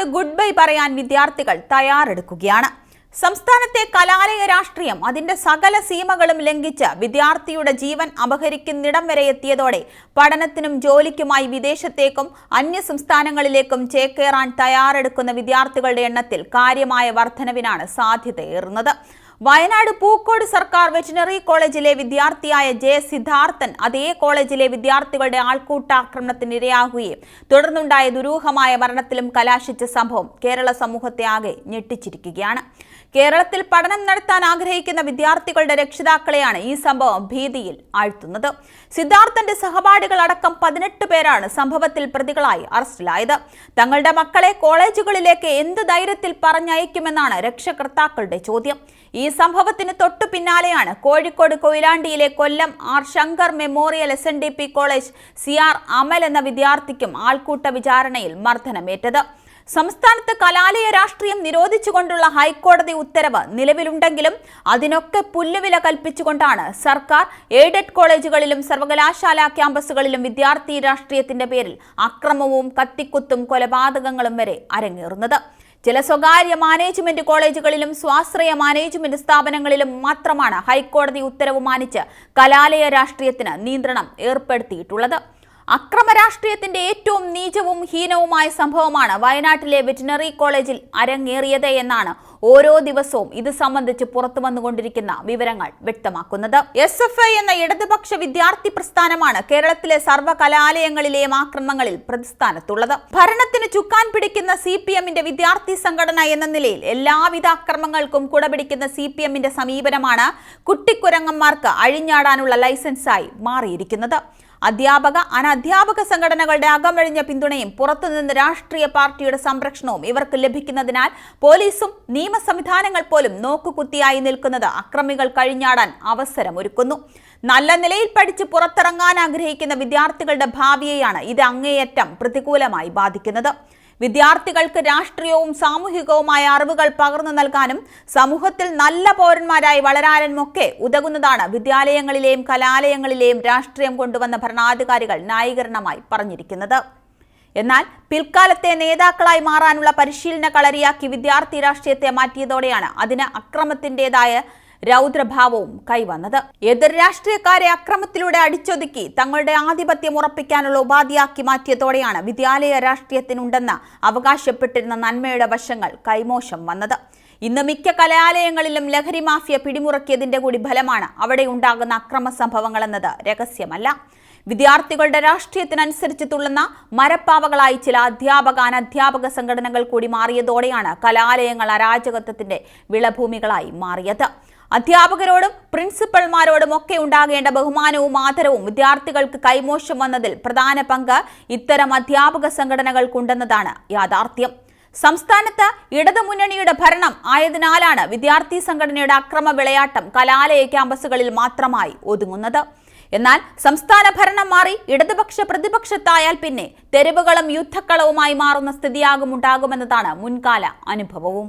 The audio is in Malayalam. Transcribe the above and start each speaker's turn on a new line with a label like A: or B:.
A: കലാലയങ്ങളോട് ഗുഡ് ബൈ പറയാൻ വിദ്യാർത്ഥികൾ തയ്യാറെടുക്കുകയാണ്. സംസ്ഥാനത്തെ കലാലയ രാഷ്ട്രീയം അതിന്റെ സകല സീമകളും ലംഘിച്ച് വിദ്യാർത്ഥിയുടെ ജീവൻ അപഹരിക്കുന്നിടം വരെ എത്തിയതോടെ പഠനത്തിനും ജോലിക്കുമായി വിദേശത്തേക്കും അന്യ സംസ്ഥാനങ്ങളിലേക്കും ചേക്കേറാൻ തയ്യാറെടുക്കുന്ന വിദ്യാർത്ഥികളുടെ എണ്ണത്തിൽ കാര്യമായ വർധനവിനാണ് സാധ്യതയേറുന്നത് വയനാട് പൂക്കോട് സർക്കാർ വെറ്റിനറി കോളേജിലെ വിദ്യാർത്ഥിയായ ജെ സിദ്ധാർത്ഥൻ അതേ കോളേജിലെ വിദ്യാർത്ഥികളുടെ ആൾക്കൂട്ടാക്രമണത്തിനിരയാകുകയും തുടർന്നുണ്ടായ ദുരൂഹമായ മരണത്തിലും കലാശിച്ച സംഭവം കേരള സമൂഹത്തെ ആകെ ഞെട്ടിച്ചിരിക്കുകയാണ്. കേരളത്തിൽ പഠനം നടത്താൻ ആഗ്രഹിക്കുന്ന വിദ്യാർത്ഥികളുടെ രക്ഷിതാക്കളെയാണ് ഈ സംഭവം ഭീതിയിൽ ആഴ്ത്തുന്നത്. സിദ്ധാർത്ഥന്റെ സഹപാഠികൾ അടക്കം പതിനെട്ട് പേരാണ് സംഭവത്തിൽ പ്രതികളായി അറസ്റ്റിലായത്. തങ്ങളുടെ മക്കളെ കോളേജുകളിലേക്ക് എന്ത് ധൈര്യത്തിൽ പറഞ്ഞയക്കുമെന്നാണ് രക്ഷകർത്താക്കളുടെ ചോദ്യം. ഈ സംഭവത്തിന് തൊട്ടു പിന്നാലെയാണ് Kozhikode കൊയിലാണ്ടിയിലെ Kollam R Shankar memorial S college C R Amal എന്ന വിദ്യാർത്ഥിക്കും ആൾക്കൂട്ട വിചാരണയിൽ മർദ്ദനമേറ്റത്. സംസ്ഥാനത്ത് കലാലയ രാഷ്ട്രീയം നിരോധിച്ചുകൊണ്ടുള്ള ഹൈക്കോടതി ഉത്തരവ് നിലവിലുണ്ടെങ്കിലും അതിനൊക്കെ പുല്ലുവില കൽപ്പിച്ചുകൊണ്ടാണ് സർക്കാർ എയ്ഡഡ് കോളേജുകളിലും സർവകലാശാല ക്യാമ്പസുകളിലും വിദ്യാർത്ഥി രാഷ്ട്രീയത്തിന്റെ പേരിൽ അക്രമവും കത്തിക്കുത്തും കൊലപാതകങ്ങളും വരെ അരങ്ങേറുന്നത്. ചില സ്വകാര്യ മാനേജ്മെന്റ് കോളേജുകളിലും സ്വാശ്രയ മാനേജ്മെന്റ് സ്ഥാപനങ്ങളിലും മാത്രമാണ് ഹൈക്കോടതി ഉത്തരവ് മാനിച്ച് കലാലയ രാഷ്ട്രീയത്തിന് നിയന്ത്രണം ഏർപ്പെടുത്തിയിട്ടുള്ളത്. അക്രമ രാഷ്ട്രീയത്തിന്റെ ഏറ്റവും നീചവും ഹീനവുമായ സംഭവമാണ് വയനാട്ടിലെ വെറ്റിനറി കോളേജിൽ അരങ്ങേറിയത് എന്നാണ് ഓരോ ദിവസവും ഇത് സംബന്ധിച്ച് പുറത്തു വന്നുകൊണ്ടിരിക്കുന്ന വിവരങ്ങൾ വ്യക്തമാക്കുന്നത്. എസ് എഫ് ഐ എന്ന ഇടതുപക്ഷ വിദ്യാർത്ഥി പ്രസ്ഥാനമാണ് കേരളത്തിലെ സർവകലാലയങ്ങളിലെയും ആക്രമണങ്ങളിൽ പ്രതിസ്ഥാനത്തുള്ളത്. ഭരണത്തിന് ചുക്കാൻ പിടിക്കുന്ന സി പി എമ്മിന്റെ വിദ്യാർത്ഥി സംഘടന എന്ന നിലയിൽ എല്ലാവിധ അക്രമങ്ങൾക്കും കുടപിടിക്കുന്ന സി പി എമ്മിന്റെ സമീപനമാണ് കുട്ടിക്കുരങ്ങന്മാർക്ക് അഴിഞ്ഞാടാനുള്ള ലൈസൻസായി മാറിയിരിക്കുന്നത്. അധ്യാപക അനധ്യാപക സംഘടനകളുടെ അകമഴിഞ്ഞ പിന്തുണയും പുറത്തുനിന്ന് രാഷ്ട്രീയ പാർട്ടിയുടെ സംരക്ഷണവും ഇവർക്ക് ലഭിക്കുന്നതിനാൽ പോലീസും നിയമ സംവിധാനങ്ങൾ പോലും നോക്കുകുത്തിയായി നിൽക്കുന്നത് അക്രമികൾ കഴിഞ്ഞാടാൻ അവസരമൊരുക്കുന്നു. നല്ല നിലയിൽ പഠിച്ച് പുറത്തിറങ്ങാൻ ആഗ്രഹിക്കുന്ന വിദ്യാർത്ഥികളുടെ ഭാവിയെയാണ് ഇത് അങ്ങേയറ്റം പ്രതികൂലമായി ബാധിക്കുന്നത്. വിദ്യാർത്ഥികൾക്ക് രാഷ്ട്രീയവും സാമൂഹികവുമായ അറിവുകൾ പകർന്നു നൽകാനും സമൂഹത്തിൽ നല്ല പൗരന്മാരായി വളരാനുമൊക്കെ ഉതകുന്നതാണ് വിദ്യാലയങ്ങളിലെയും കലാലയങ്ങളിലെയും രാഷ്ട്രീയം കൊണ്ടുവന്ന ഭരണാധികാരികൾ ന്യായീകരണമായി പറഞ്ഞിരിക്കുന്നത്. എന്നാൽ പിൽക്കാലത്തെ നേതാക്കളായി മാറാനുള്ള പരിശീലന കളരിയാക്കി വിദ്യാർത്ഥി രാഷ്ട്രീയത്തെ മാറ്റിയതോടെയാണ് അതിന് അക്രമത്തിന്റെതായ രൗദ്രഭാവവും കൈവന്നത്. എതിർ രാഷ്ട്രീയക്കാരെ അക്രമത്തിലൂടെ അടിച്ചൊതുക്കി തങ്ങളുടെ ആധിപത്യം ഉറപ്പിക്കാനുള്ള ഉപാധിയാക്കി മാറ്റിയതോടെയാണ് വിദ്യാലയ രാഷ്ട്രീയത്തിനുണ്ടെന്ന് അവകാശപ്പെട്ടിരുന്ന നന്മയുടെ വശങ്ങൾ കൈമോശം വന്നത്. ഇന്ന് മിക്ക കലാലയങ്ങളിലും ലഹരി മാഫിയ പിടിമുറക്കിയതിന്റെ കൂടി ഫലമാണ് അവിടെ ഉണ്ടാകുന്ന അക്രമ സംഭവങ്ങളെന്നത് രഹസ്യമല്ല. വിദ്യാർത്ഥികളുടെ രാഷ്ട്രീയത്തിനനുസരിച്ച് തുള്ളുന്ന മരപ്പാവകളായി ചില അധ്യാപക അനധ്യാപക സംഘടനകൾ കൂടി മാറിയതോടെയാണ് കലാലയങ്ങൾ അരാജകത്വത്തിന്റെ വിളഭൂമികളായി മാറിയത്. അധ്യാപകരോടും പ്രിൻസിപ്പൽമാരോടും ഒക്കെ ഉണ്ടാകേണ്ട ബഹുമാനവും ആദരവും വിദ്യാർത്ഥികൾക്ക് കൈമോശം വന്നതിൽ പ്രധാന പങ്ക് ഇത്തരം അധ്യാപക സംഘടനകൾക്കുണ്ടെന്നതാണ് യാഥാർത്ഥ്യം. സംസ്ഥാനത്ത് ഇടതുമുന്നണിയുടെ ഭരണം ആയതിനാലാണ് വിദ്യാർത്ഥി സംഘടനയുടെ അക്രമ വിളയാട്ടം കലാലയ ക്യാമ്പസുകളിൽ മാത്രമായി ഒതുങ്ങുന്നത്. എന്നാൽ സംസ്ഥാന ഭരണം മാറി ഇടതുപക്ഷ പ്രതിപക്ഷത്തായാൽ പിന്നെ തെരുവുകളും യുദ്ധക്കളവുമായി മാറുന്ന സ്ഥിതിയാകും ഉണ്ടാകുമെന്നതാണ് മുൻകാല അനുഭവവും.